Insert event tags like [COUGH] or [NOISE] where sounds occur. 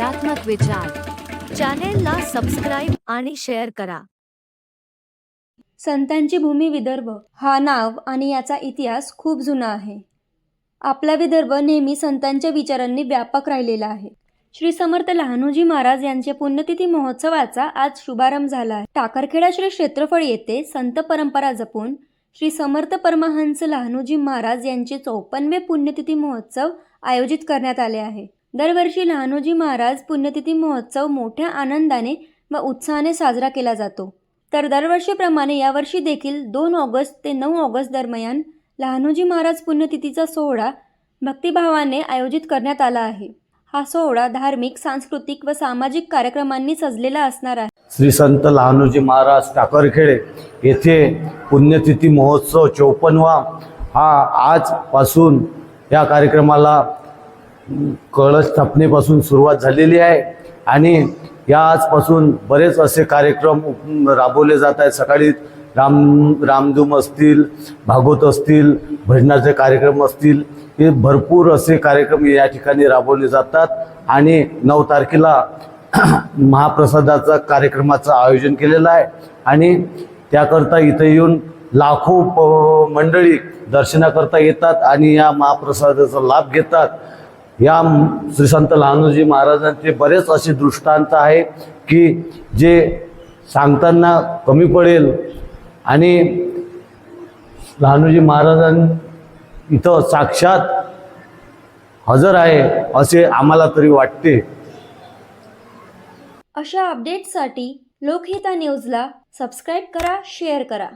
सकारात्मक विचार. चॅनेलला सबस्क्राईब आणि शेअर करा. संतांची भूमी विदर्भ. हा नाव आणि याचा इतिहास खूप जुना आहे. आपला विदर्भ नेहमी संतांच्या विचारांनी व्यापक राहिलेला आहे. श्री समर्थ लहानोजी महाराज यांच्या पुण्यतिथी महोत्सवाचा आज शुभारंभ झाला आहे. टाकरखेडा श्री क्षेत्रफळ येथे संत परंपरा जपून श्री समर्थ परमहंस लहानोजी महाराज यांचे चौपन्नवे पुण्यतिथी महोत्सव आयोजित करण्यात आले आहे. दरवर्षी लहानोजी महाराज पुण्यतिथी महोत्सव मोठ्या आनंदाने व उत्साहाने साजरा केला जातो. तर दरवर्षीप्रमाणे यावर्षी देखील दोन ऑगस्ट ते नऊ ऑगस्ट दरम्यान लहानोजी महाराज पुण्यतिथीचा सोहळा भक्तिभावाने आयोजित करण्यात आला आहे. हा सोहळा धार्मिक सांस्कृतिक व सामाजिक कार्यक्रमांनी सजलेला असणार आहे. श्री संत लहानोजी महाराज टाकरखेडे येथे पुण्यतिथी महोत्सव चौपन्नवा हा आजपासून या कार्यक्रमाला कळस स्थापनेपासून सुरुवात झालेली आहे. आणि या आजपासून बरेच असे कार्यक्रम राबवले जात आहेत. सकाळी राम रामधूम असतील भागवत असतील भजनाचे कार्यक्रम असतील हे भरपूर असे कार्यक्रम या ठिकाणी राबवले जातात. आणि नऊ तारखेला [CLEARS THROAT] महाप्रसादाचा कार्यक्रमाचं आयोजन केलेलं आहे. आणि त्याकरता इथं येऊन लाखो प- मंडळी दर्शनाकरता येतात आणि या महाप्रसादाचा लाभ घेतात. या म- श्री संत लहानोजी महाराजांचे बरेच असे दृष्टांत आहे की जे सांगताना कमी पडेल आणि लहानोजी महाराजां इथं साक्षात हजर आहे असे आम्हाला तरी वाटते. अशा अपडेटसाठी लोकहिता न्यूजला सबस्क्राईब करा शेअर करा.